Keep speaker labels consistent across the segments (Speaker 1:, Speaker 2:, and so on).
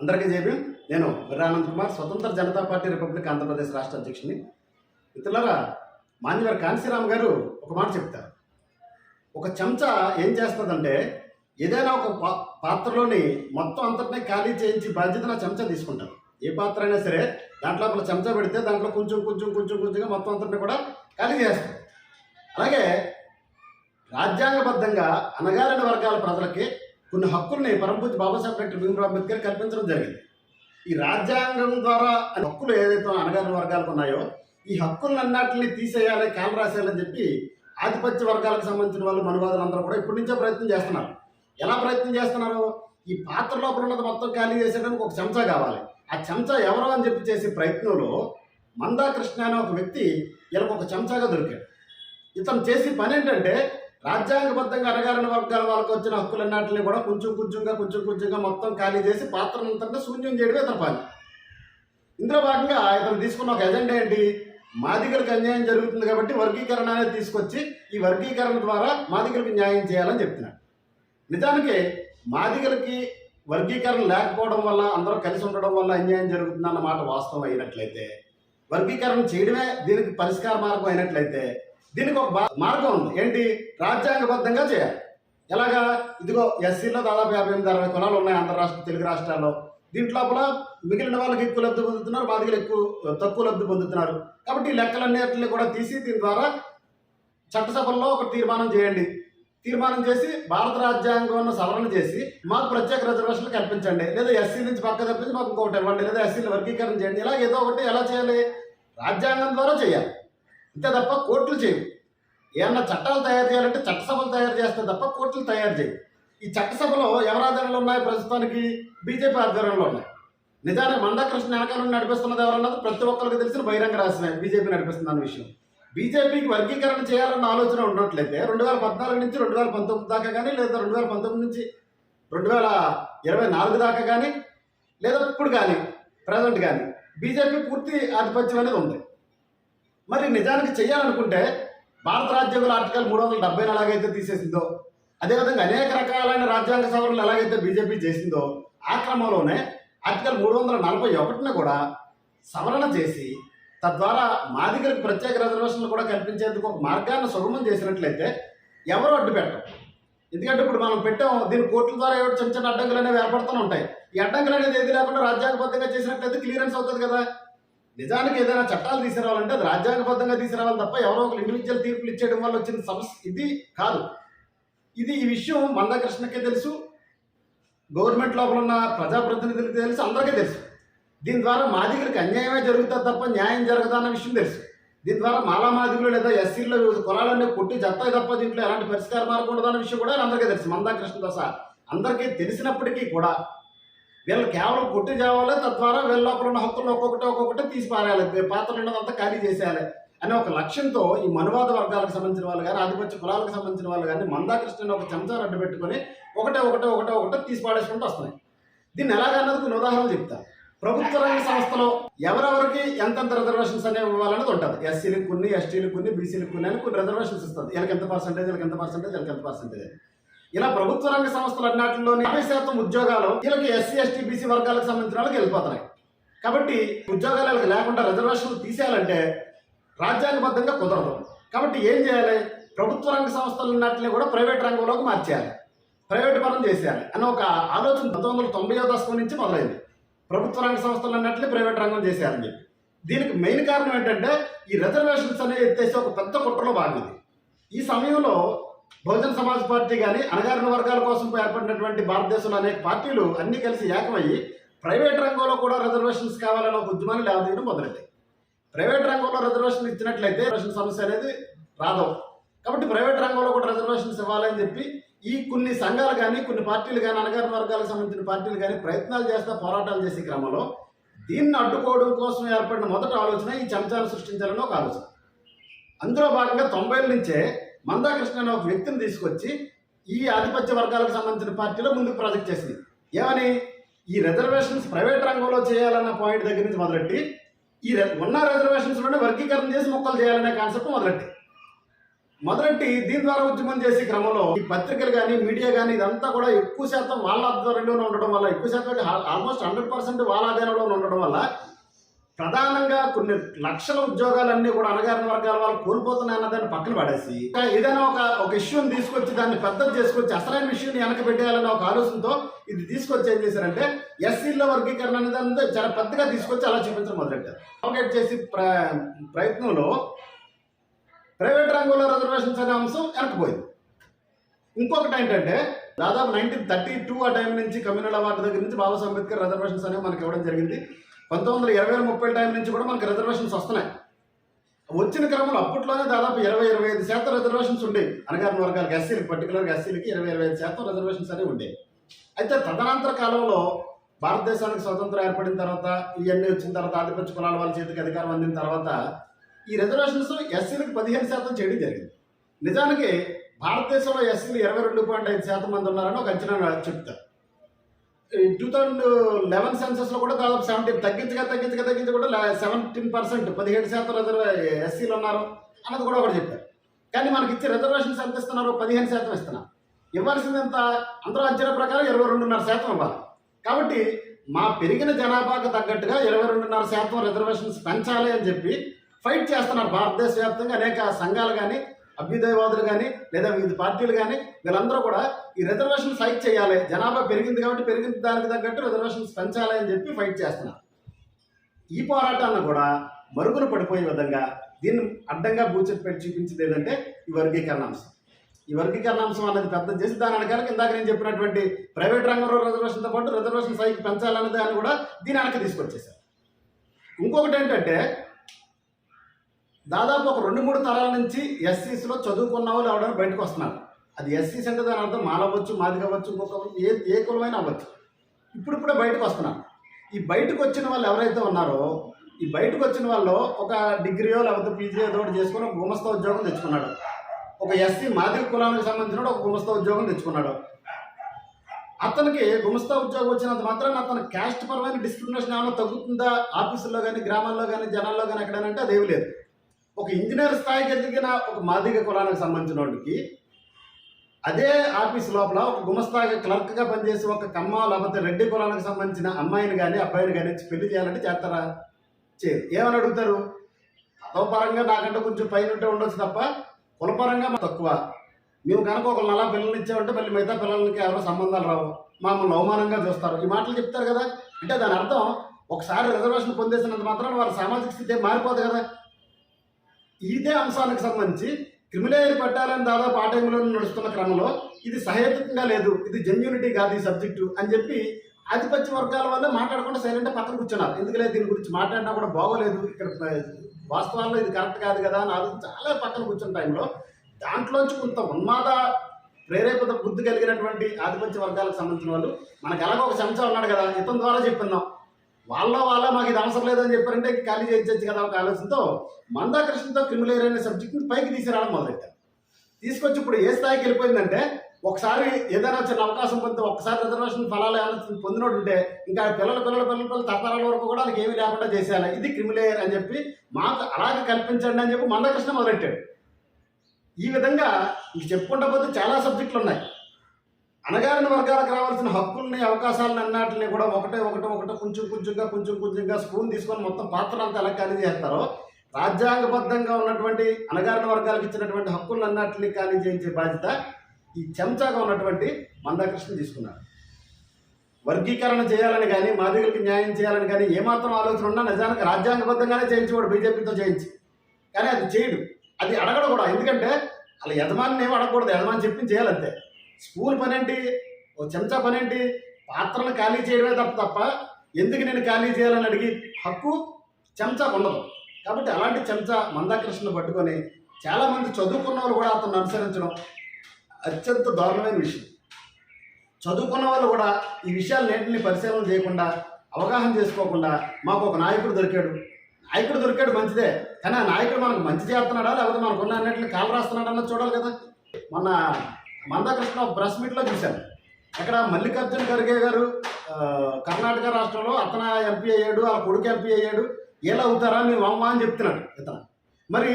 Speaker 1: అందరికీ జేబీ నేను వీరానంద్ కుమార్ స్వతంత్ర జనతా పార్టీ రిపబ్లిక్ ఆంధ్రప్రదేశ్ రాష్ట్ర అధ్యక్షుని మిత్రులారా మాన్యవర్ కాంశీరామ్ గారు ఒక మాట చెప్తారు. ఒక చెంచా ఏం చేస్తుందంటే ఏదైనా ఒక పా- పాత్రలోని మొత్తం అంతటినే ఖాళీ చేయించి బాధ్యతను ఆ చెంచా తీసుకుంటారు. ఏ పాత్ర అయినా సరే దాంట్లో ఒక చెంచా పెడితే దాంట్లో కొంచెం కొంచెం కొంచెం కొంచెంగా మొత్తం అంతటిని కూడా ఖాళీ చేస్తారు. అలాగే రాజ్యాంగబద్ధంగా అణగారిన వర్గాల ప్రజలకి కొన్ని హక్కుల్ని పరమపూజ బాబాసాహెబ్ డాక్టర్ భీమరావు అంబేద్కర్ కల్పించడం జరిగింది. ఈ రాజ్యాంగం ద్వారా ఆ హక్కులు ఏదైతే అణగారిన వర్గాలకు ఉన్నాయో ఈ హక్కులన్నింటినీ తీసేయాలి కాలు రాసేయాలని చెప్పి ఆధిపత్య వర్గాలకు సంబంధించిన వాళ్ళు మనువాదులు అందరూ కూడా ఇప్పటి నుంచే ప్రయత్నం చేస్తున్నారు. ఎలా ప్రయత్నం చేస్తున్నారు? ఈ పాత్ర లోపల ఉన్నది మొత్తం ఖాళీ చేసేటానికి ఒక చెంచా కావాలి. ఆ చెంచా ఎవరో అని చెప్పి చేసే ప్రయత్నంలో మందా కృష్ణ అనే ఒక వ్యక్తి ఇలా ఒక చెంచాగా దొరికాడు. ఇతను చేసే పని ఏంటంటే రాజ్యాంగబద్ధంగా అణగారిన వర్గాల వాళ్ళకి వచ్చిన హక్కులన్నింటినీ కూడా కొంచెం కొంచెంగా కొంచెం కొంచెంగా మొత్తం ఖాళీ చేసి పాత్రనంతటా శూన్యం చేయడమే ఇతని పని. ఇందులో భాగంగా ఇతను తీసుకున్న ఒక ఎజెండా ఏంటి? మాదిగలకు అన్యాయం జరుగుతుంది కాబట్టి వర్గీకరణ అనేది తీసుకొచ్చి ఈ వర్గీకరణ ద్వారా మాదిగలకు న్యాయం చేయాలని చెప్తున్నాడు నిజానికి మాదిగలకి వర్గీకరణ లేకపోవడం వల్ల అందరూ కలిసి ఉండడం వల్ల అన్యాయం జరుగుతుంది మాట వాస్తవం అయినట్లయితే వర్గీకరణ చేయడమే దీనికి పరిష్కార మార్గం అయినట్లయితే దీనికి ఒక బా- మార్గం ఉంది. ఏంటి? రాజ్యాంగబద్ధంగా చేయాలి. ఎలాగా? ఇదిగో ఎస్సీలో దాదాపు యాభై ఎనిమిది అరవై కులాలు ఉన్నాయి ఆంధ్ర రాష్ట్ర తెలుగు రాష్ట్రాల్లో. దీంట్లో మిగిలిన వాళ్ళకి ఎక్కువ లబ్ధి పొందుతున్నారు బాధికులు ఎక్కువ తక్కువ లబ్ధి పొందుతున్నారు. కాబట్టి ఈ లెక్కలన్నిటిని కూడా తీసి దీని ద్వారా చట్టసభల్లో ఒక తీర్మానం చేయండి. తీర్మానం చేసి భారత రాజ్యాంగం సవరణ చేసి మాకు ప్రత్యేక రిజర్వేషన్లు కల్పించండి. లేదా ఎస్సీ నుంచి పక్క తప్పించి మాకు ఇంకొకటి ఇవ్వండి. లేదా ఎస్సీలు వర్గీకరణ చేయండి. ఇలా ఏదో ఒకటి ఎలా చేయాలి? రాజ్యాంగం ద్వారా చేయాలి. అంతే తప్ప కోర్టులు చేయవు. ఏమన్నా చట్టాలు తయారు చేయాలంటే చట్టసభలు తయారు చేస్తే తప్ప కోర్టులు తయారు చేయవు. ఈ చట్టసభలో ఎవరి ఆధ్వర్యంలో ఉన్నాయి? ప్రస్తుతానికి బీజేపీ ఆధ్వర్యంలో ఉన్నాయి. నిజానికి మందాకృష్ణ వెనకాలను నడిపిస్తున్నది ఎవరన్నది ప్రతి ఒక్కరికి తెలిసిన బహిరంగ రహస్యమే. బీజేపీ నడిపిస్తుంది అన్న విషయం. బీజేపీకి వర్గీకరణ చేయాలన్న ఆలోచన ఉన్నట్లయితే రెండు వేల పద్నాలుగు నుంచి రెండు వేల పంతొమ్మిది దాకా కానీ లేదా రెండు వేల పంతొమ్మిది నుంచి రెండు వేల ఇరవై నాలుగు దాకా కానీ లేదా ఇప్పుడు కానీ ప్రజెంట్ కానీ బీజేపీ పూర్తి ఆధిపత్యం అనేది ఉంది. మరి నిజానికి చేయాలనుకుంటే భారత రాజ్యాంగంలో ఆర్టికల్ మూడు వందల డెబ్బై ఎలాగైతే తీసేసిందో అదేవిధంగా అనేక రకాలైన రాజ్యాంగ సవరణలు ఎలాగైతే బీజేపీ చేసిందో ఆ క్రమంలోనే ఆర్టికల్ మూడు వందల నలభై ఒకటిని కూడా సవరణ చేసి తద్వారా మాదిగలకు ప్రత్యేక రిజర్వేషన్లు కూడా కల్పించేందుకు ఒక మార్గాన్ని సుగమం చేసినట్లయితే ఎవరు అడ్డు పెట్టరు. ఎందుకంటే ఇప్పుడు మనం పెట్టాం దీని కోర్టుల ద్వారా ఏవో చిన్న చిన్న అడ్డంకులు అనేవి ఏర్పడుతూనే ఉంటాయి. ఈ అడ్డంకులు అనేది ఏది లేకుండా రాజ్యాంగబద్ధంగా చేసినట్లయితే క్లియరెన్స్ అవుతుంది కదా. నిజానికి ఏదైనా చట్టాలు తీసుకురావాలంటే అది రాజ్యాంగబద్ధంగా తీసుకురావాలి తప్ప ఎవరో ఒకరు ఇండివిజువల్ తీర్పులు ఇచ్చేయడం వల్ల వచ్చిన సమస్య ఇది కాదు. ఇది ఈ విషయం మందకృష్ణకే తెలుసు గవర్నమెంట్ లోపల ఉన్న ప్రజాప్రతినిధులకి తెలుసు అందరికీ తెలుసు. దీని ద్వారా మాదిగలకు అన్యాయమే జరుగుతుంది తప్ప న్యాయం జరగదా అన్న విషయం తెలుసు. దీని ద్వారా మాలా మాదిగులు లేదా ఎస్సీలో వివిధ కులాలన్నీ కొట్టి జత్తాయి తప్ప దీంట్లో ఎలాంటి పరిష్కార మార్గం ఉండదన్న విషయం కూడా అందరికీ తెలుసు. మందాకృష్ణతో సహా అందరికీ తెలిసినప్పటికీ కూడా వీళ్ళు కేవలం కొట్టి చేయాలి తద్వారా వీళ్ళ లోపల ఉన్న హక్కులు ఒక్కొక్కటి ఒక్కొక్కటి తీసి పారేయాలి పాత్రలు ఉన్నదంతా ఖాళీ చేసేయాలి అనే ఒక లక్ష్యంతో ఈ మనువాద వర్గాలకు సంబంధించిన వాళ్ళు కానీ ఆధిపత్య కులాలకు సంబంధించిన వాళ్ళు కానీ మందాకృష్ణని ఒక చెంచాను అడ్డు పెట్టుకొని ఒకటే ఒకటే ఒకటే ఒకటే తీసి పాడేసుకుంటూ వస్తున్నాయి. దీన్ని ఎలాగన్నది కొన్ని ఉదాహరణలు చెప్తా. ప్రభుత్వ రంగ సంస్థలో ఎవరెవరికి ఎంతెంత రిజర్వేషన్స్ అనేవి ఇవ్వాలనేది ఉంటుంది. ఎస్సీలకు కొన్ని ఎస్టీలకు కొన్ని బీసీలకు కొన్ని అని కొన్ని రిజర్వేషన్స్ ఇస్తుంది. వీళ్ళకి ఎంత పర్సెంటేజ్ వీళ్ళకి ఎంత పర్సెంటేజ్ వీళ్ళకి ఎంత పర్సెంటేజ్ ఇలా ప్రభుత్వ రంగ సంస్థలు అన్నింటిలోని యాభై శాతం ఉద్యోగాలు వీళ్ళకి ఎస్సీ ఎస్టీ బీసీ వర్గాలకు సంబంధించిన వాళ్ళకి వెళ్ళిపోతున్నాయి. కాబట్టి ఉద్యోగాలు లేకుండా రిజర్వేషన్లు తీసేయాలంటే రాజ్యాంగబద్ధంగా కుదరదు. కాబట్టి ఏం చేయాలి? ప్రభుత్వ రంగ సంస్థలు ఉన్నట్లే కూడా ప్రైవేట్ రంగంలోకి మార్చేయాలి. ప్రైవేట్ పరం చేసేయాలి అని ఒక ఆలోచన పంతొమ్మిది వందల తొంభై దశకం నుంచి మొదలైంది. ప్రభుత్వ రంగ సంస్థలు అన్నట్లే ప్రైవేట్ రంగం చేసేయాలని చెప్పి. దీనికి మెయిన్ కారణం ఏంటంటే ఈ రిజర్వేషన్స్ అనేవి ఎత్తేసి ఒక పెద్ద కుట్రలో భాగం ఈ సమయంలో బహుజన సమాజ్ పార్టీ కానీ అణగారిన వర్గాల కోసం ఏర్పడినటువంటి భారతదేశంలో అనేక పార్టీలు అన్ని కలిసి ఏకమయ్యి ప్రైవేట్ రంగంలో కూడా రిజర్వేషన్స్ కావాలనే ఒక ఉద్యమాన్ని లేవదీయడం మొదలెట్టాయి ప్రైవేట్ రంగంలో రిజర్వేషన్ ఇచ్చినట్లయితే రిజర్వేషన్ సమస్య అనేది రాదు. కాబట్టి ప్రైవేట్ రంగంలో కూడా రిజర్వేషన్స్ ఇవ్వాలని చెప్పి ఈ కొన్ని సంఘాలు కానీ కొన్ని పార్టీలు కానీ అనగారిన వర్గాలకు సంబంధించిన పార్టీలు కానీ ప్రయత్నాలు చేస్తా పోరాటాలు చేసే క్రమంలో దీన్ని అడ్డుకోవడం కోసం ఏర్పడిన మొదటి ఆలోచన ఈ చెంచాలు సృష్టించాలని ఒక ఆలోచన. అందులో భాగంగా తొంభైల నుంచే మందాకృష్ణ అనే ఒక వ్యక్తిని తీసుకొచ్చి ఈ ఆధిపత్య వర్గాలకు సంబంధించిన పార్టీలో ముందుకు ప్రాజెక్ట్ చేసింది. ఏమని? ఈ రిజర్వేషన్స్ ప్రైవేట్ రంగంలో చేయాలన్న పాయింట్ దగ్గర నుంచి మొదలెట్టి ఈ ఉన్న రిజర్వేషన్స్లోనే వర్గీకరణ చేసి మొక్కలు చేయాలనే కాన్సెప్ట్ మొదలెట్టి. మొదలెట్టి దీని ద్వారా ఉద్యమం చేసే క్రమంలో ఈ పత్రికలు కానీ మీడియా కానీ ఇదంతా కూడా ఎక్కువ శాతం వాళ్ళ ఆధ్వర్యంలోనే ఉండడం వల్ల ఎక్కువ శాతం ఆల్మోస్ట్ హండ్రెడ్ పర్సెంట్ వాళ్ళ ఆధారంలోనే ఉండడం వల్ల ప్రధానంగా కొన్ని లక్షల ఉద్యోగాలన్నీ కూడా అణగారిన వర్గాల వాళ్ళు కోల్పోతున్నాయి అన్నదాన్ని పక్కన పడేసి ఏదైనా ఒక ఒక ఇష్యూని తీసుకొచ్చి దాన్ని పెద్దది చేసుకొచ్చి అసలైన ఇష్యూని వెనక పెట్టేయాలనే ఒక ఆలోచనతో ఇది తీసుకొచ్చి ఏం చేశారంటే ఎస్సీల వర్గీకరణ అనేది అంతా చాలా పెద్దగా తీసుకొచ్చి అలా చూపించడం మొదలెట్టారు. అవగేట్ చేసి ప్ర ప్రయత్నంలో ప్రైవేట్ రంగంలో రిజర్వేషన్స్ అనే అంశం వెనకపోయింది. ఇంకొకటి ఏంటంటే దాదాపు నైన్టీన్ థర్టీ టూ ఆ టైం నుంచి కమ్యూనల్ అవార్డు దగ్గర నుంచి బాబా అంబేద్కర్ రిజర్వేషన్స్ అనేవి మనకి ఇవ్వడం జరిగింది. పంతొమ్మిది వందల ఇరవై ముప్పై టైం నుంచి కూడా మనకి రిజర్వేషన్స్ వస్తున్నాయి. వచ్చిన క్రమంలో అప్పట్లోనే దాదాపు ఇరవై ఇరవై ఐదు శాతం రిజర్వేషన్స్ ఉండేవి అనగారిన వర్గాలకు ఎస్సీలకి పర్టికులర్గా ఎస్సీలకి ఇరవై ఇరవై ఐదు శాతం రిజర్వేషన్స్ అనేవి ఉండేవి అయితే తదనంతర కాలంలో భారతదేశానికి స్వతంత్రం ఏర్పడిన తర్వాత ఇవన్నీ వచ్చిన తర్వాత ఆధిపత్య కులాల వాళ్ళ చేతికి అధికారం అందిన తర్వాత ఈ రిజర్వేషన్స్ ఎస్సీలకు పదిహేను శాతం చేయడం జరిగింది. నిజానికి భారతదేశంలో ఎస్సీలు ఇరవై రెండు పాయింట్ ఐదు శాతం మంది ఉన్నారని ఒక అంచనా చెప్తారు. టూ థౌజండ్ లెవెన్ సెన్సెస్లో కూడా దాదాపు సెవెంటీన్ తగ్గించగా తగ్గించగా తగ్గించి కూడా సెవెంటీన్ పర్సెంట్ పదిహేడు శాతం రిజర్వ్ ఎస్సీలు ఉన్నారు అన్నది కూడా ఒకటి చెప్పారు. కానీ మనకి ఇచ్చే రిజర్వేషన్స్ ఎంత ఇస్తున్నారు? పదిహేను శాతం ఇస్తున్నారు. ఇవ్వాల్సింది ఎంత అందరూ ప్రకారం ఇరవై రెండున్నర శాతం ఇవ్వాలి. కాబట్టి మా పెరిగిన జనాభాకు తగ్గట్టుగా ఇరవై రెండున్నర శాతం రిజర్వేషన్స్ పెంచాలి అని చెప్పి ఫైట్ చేస్తున్నారు భారతదేశ వ్యాప్తంగా అనేక సంఘాలు కానీ అభ్యుదయవాదులు కానీ లేదా వివిధ పార్టీలు కానీ వీళ్ళందరూ కూడా ఈ రిజర్వేషన్ ఫైట్ చేయాలి. జనాభా పెరిగింది కాబట్టి పెరిగిన దానికి తగ్గట్టు రిజర్వేషన్స్ పెంచాలి అని చెప్పి ఫైట్ చేస్తున్నారు. ఈ పోరాటాన్ని కూడా మరుగున పడిపోయే విధంగా దీన్ని అడ్డంగా బూచెట్ చూపించింది ఏదంటే ఈ వర్గీకరణ అంశం. ఈ వర్గీకరణ అంశం అనేది పెద్ద చేసి దాని వెనకాల ఇందాక నేను చెప్పినటువంటి ప్రైవేట్ రంగంలో రిజర్వేషన్తో పాటు రిజర్వేషన్ సైకి పెంచాలనే దాన్ని కూడా దీని వెనక తీసుకొచ్చేసారు ఇంకొకటి ఏంటంటే దాదాపు ఒక రెండు మూడు తరాల నుంచి ఎస్సీస్లో చదువుకున్న వాళ్ళు ఎవరైనా బయటకు వస్తున్నారు. అది ఎస్సీస్ అంటే దాని అర్థం మాలవచ్చు మాది కావచ్చు ఇంకొక ఏ ఏ కులమైనా అవ్వచ్చు. ఇప్పుడిప్పుడే బయటకు వస్తున్నారు. ఈ బయటకు వచ్చిన వాళ్ళు ఎవరైతే ఉన్నారో ఈ బయటకు వచ్చిన వాళ్ళు ఒక డిగ్రీయో లేకపోతే పీజీ ఏదో ఒకటి చేసుకుని ఒక గుమస్తా ఉద్యోగం తెచ్చుకున్నాడు. ఒక ఎస్సీ మాదిక కులానికి సంబంధించిన ఒక గుమస్తా ఉద్యోగం తెచ్చుకున్నాడు. అతనికి గుమస్తా ఉద్యోగం వచ్చినంత మాత్రాన అతను క్యాస్ట్ పరమైన డిస్క్రిమినేషన్ ఏమైనా తగ్గుతుందా? ఆఫీసుల్లో కానీ గ్రామాల్లో కానీ జనాల్లో కానీ ఎక్కడనంటే అదేమి లేదు. ఒక ఇంజనీర్ స్థాయికి ఎదిగిన ఒక మాదిగ కులానికి సంబంధించిన వాడికి అదే ఆఫీస్ లోపల ఒక గుమస్తాగా క్లర్క్గా పనిచేసి ఒక కమ్మ లేకపోతే రెడ్డి కులానికి సంబంధించిన అమ్మాయిని కానీ అబ్బాయిని కానీ పెళ్ళి చేయాలంటే చేస్తారా? చేయరు. ఏమని అడుగుతారు? పరంగా నాకంటే కొంచెం పైన ఉంటే ఉండొచ్చు తప్ప కులపరంగా మా తక్కువ. మేము కనుక ఒక నలా పిల్లల్ని ఇచ్చామంటే మళ్ళీ మిగతా పిల్లలకి ఎవరో సంబంధాలు రావు. మామూలు అవమానంగా చూస్తారు. ఈ మాటలు చెప్తారు కదా? అంటే దాని అర్థం ఒకసారి రిజర్వేషన్ పొందేసినంత మాత్రం వారి సామాజిక స్థితి మారిపోదు కదా? ఇదే అంశానికి సంబంధించి క్రిమిలేయర్ పెట్టాలని దాదాపు ఆ టైంలో నడుస్తున్న క్రమంలో ఇది సహేతుకంగా లేదు ఇది జెన్యూనిటీ కాదు ఈ సబ్జెక్టు అని చెప్పి ఆధిపత్య వర్గాల వల్ల మాట్లాడకుండా సైలెంట్ పక్కన కూర్చున్నారు. ఎందుకంటే దీని గురించి మాట్లాడినా కూడా బాగోలేదు. ఇక్కడ వాస్తవాల్లో ఇది కరెక్ట్ కాదు కదా అని ఆలోచన చాలా పక్కన కూర్చున్న టైంలో దాంట్లోంచి కొంత ఉన్మాద ప్రేరేపిత బుద్ధి కలిగినటువంటి ఆధిపత్య వర్గాలకు సంబంధించిన వాళ్ళు మనకు ఎలాగో ఒక చెంచా ఉన్నాడు కదా ఇతని ద్వారా చెప్పిందాం. వాళ్ళ వాళ్ళ మాకు ఇది అవసరం లేదని చెప్పారంటే ఖాళీ చేయించచ్చు కదా ఒక ఆలోచనతో మందాకృష్ణతో క్రిమిలేర్ అనే సబ్జెక్ట్ని పైకి తీసుకురావడం మొదలెట్టారు. తీసుకొచ్చి ఇప్పుడు ఏ స్థాయికి వెళ్ళిపోయిందంటే ఒకసారి ఏదైనా చిన్న అవకాశం పొందితే ఒకసారి రిజర్వేషన్ ఫలాలు ఏమైనా పొందినోడు ఉంటే ఇంకా పిల్లల పిల్లల పిల్లల పిల్లల తరతరాల వరకు కూడా వాళ్ళకి ఏమీ లేకుండా చేసేయాలి. ఇది క్రిమిలేయర్ అని చెప్పి మాకు అలాగే కల్పించండి అని చెప్పి మందకృష్ణ మొదలెట్టాడు. ఈ విధంగా ఇంక చెప్పుకుంటా పోతే చాలా సబ్జెక్టులు ఉన్నాయి. అణగారిన వర్గాలకు రావాల్సిన హక్కుల్ని అవకాశాలను అన్నిటిని కూడా ఒకటే ఒకటే ఒకటే కొంచెం కొంచెంగా కొంచెం కొంచెంగా స్పూన్ తీసుకొని మొత్తం పాత్ర అంతా ఎలా ఖాళీ చేస్తారో? రాజ్యాంగబద్ధంగా ఉన్నటువంటి అణగారిన వర్గాలకు ఇచ్చినటువంటి హక్కులను అన్నిటిని ఖాళీ చేయించే బాధ్యత ఈ చెంచాగా ఉన్నటువంటి మందాకృష్ణ తీసుకున్నారు. వర్గీకరణ చేయాలని కానీ మాదిగలకి న్యాయం చేయాలని కానీ ఏమాత్రం ఆలోచన ఉన్నా నిజానికి రాజ్యాంగబద్ధంగానే చేయించేవాడు బీజేపీతో చేయించి. కానీ అది చేయడు. అది అడగడు కూడా. ఎందుకంటే అలా యజమాని ఏమి అడగకూడదు. యజమాని చెప్పింది చేయాలంతే. స్కూల్ పనేంటి? ఓ చెంచా పనేంటి? పాత్రలు ఖాళీ చేయడమే తప్ప తప్ప ఎందుకు నేను ఖాళీ చేయాలని అడిగి హక్కు చెంచా ఉండదు. కాబట్టి అలాంటి చెంచా మందాకృష్ణను పట్టుకొని చాలామంది చదువుకున్న వాళ్ళు కూడా అతను అనుసరించడం అత్యంత దారుణమైన విషయం. చదువుకున్న వాళ్ళు కూడా ఈ విషయాలన్నింటినీ పరిశీలన చేయకుండా అవగాహన చేసుకోకుండా మాకు ఒక నాయకుడు దొరికాడు. నాయకుడు దొరికాడు మంచిదే కానీ ఆ నాయకుడు మనకు మంచి చేస్తున్నాడా? లేకపోతే మనకున్న అన్నింటిని కాలు రాస్తున్నాడా అన్నది చూడాలి కదా. మొన్న మందకృష్ణ బ్రష్ ప్రెస్ మీట్లో చూశాను. అక్కడ మల్లికార్జున ఖర్గే గారు కర్ణాటక రాష్ట్రంలో అతన ఎంపీ అయ్యాడు ఆ కొడుకు ఎంపీ అయ్యాడు ఎలా అవుతారా మేము అమ్మా అని చెప్తున్నాడు ఇతను. మరి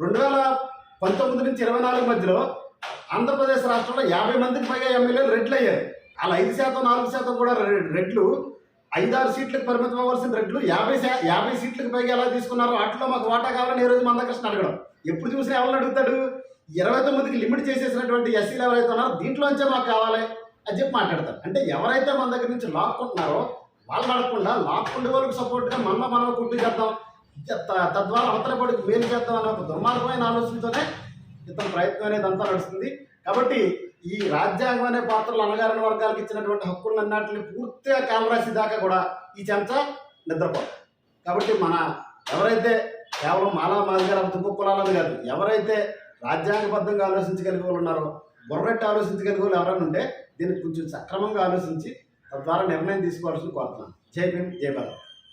Speaker 1: రెండు వేల పంతొమ్మిది నుంచి ఇరవై నాలుగు మధ్యలో ఆంధ్రప్రదేశ్ రాష్ట్రంలో యాభై మందికి పైగా ఎమ్మెల్యేలు రెడ్లు అయ్యారు. వాళ్ళ ఐదు శాతం నాలుగు శాతం కూడా రె- రెడ్లు. ఐదారు సీట్లకు పరిమితం అవ్వాల్సిన రెడ్లు యాభై శా యాభై సీట్లకు పైగా ఎలా తీసుకున్నారో వాటిలో మాకు వాటా కావాలని ఈ రోజు మందకృష్ణ అడగడం. ఎప్పుడు చూసినా ఎవరిని అడుగుతాడు? ఇరవై తొమ్మిదికి లిమిట్ చేసేసినటువంటి ఎస్సీలు ఎవరైతే ఉన్నారో దీంట్లోంచే మాకు కావాలి అని చెప్పి మాట్లాడతారు. అంటే ఎవరైతే మన దగ్గర నుంచి లాక్కుంటున్నారో వాళ్ళు అడగకుండా లాక్కుండే వాళ్ళకి సపోర్ట్గా మనలో మనం కుట్టి చేద్దాం. తద్వారా అవతల పడికి మేలు చేద్దాం అనే ఒక దుర్మార్గమైన ఆలోచనతోనే ఇతని ప్రయత్నం అనేది అంతా నడుస్తుంది. కాబట్టి ఈ రాజ్యాంగం అనే పాత్రలు అనగారిన వర్గాలకు ఇచ్చినటువంటి హక్కులను అన్నింటిని పూర్తిగా కాలరాసి దాకా కూడా ఈ చెంచా నిద్రపోదు. కాబట్టి మన ఎవరైతే కేవలం మాలా మాదిగారు దుబ్బ కులాలది కాదు ఎవరైతే రాజ్యాంగబద్ధంగా ఆలోచించగలిగే వాళ్ళు ఉన్నారు బుర్రెట్టి ఆలోచించగలిగే వాళ్ళు ఎవరైనా ఉంటే దీన్ని కొంచెం సక్రమంగా ఆలోచించి తద్వారా నిర్ణయం తీసుకోవాల్సింది కోరుతున్నాను. జై భీమ్ జై భారత్.